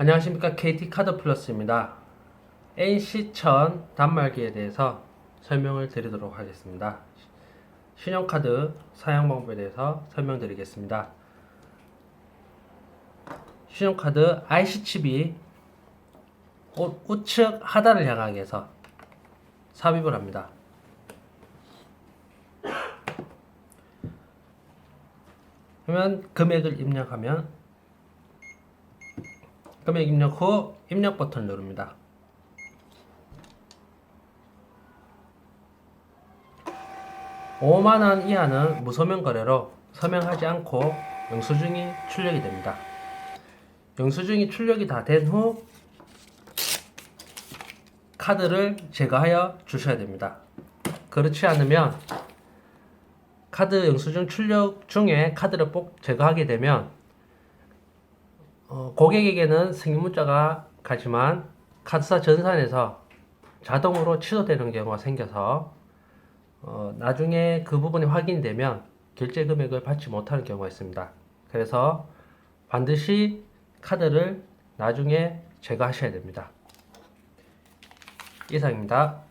안녕하십니까 KT 카드 플러스입니다. NC1000 단말기에 대해서 설명을 드리도록 하겠습니다. 신용카드 사용 방법에 대해서 설명드리겠습니다. 신용카드 IC 칩이 우- 우측 하단을 향하게 해서 삽입을 합니다. 그러면 금액을 입력하면 금액 입력 후 입력 버튼을 누릅니다. 오만원 이하는 무서명 거래로 서명하지 않고 영수증이 출력이 됩니다. 영수증이 출력이 다 된 후 카드를 제거하여 주셔야 됩니다. 그렇지 않으면 카드 영수증 출력 중에 카드를 꼭 제거하게 되면 어, 고객에게는 승인 문자가 가지만 카드사 전산에서 자동으로 취소되는 경우가 생겨서 어, 나중에 그 부분이 확인되면 결제 금액을 받지 못하는 경우가 있습니다. 그래서 반드시 카드를 나중에 제거하셔야 됩니다. 이상입니다.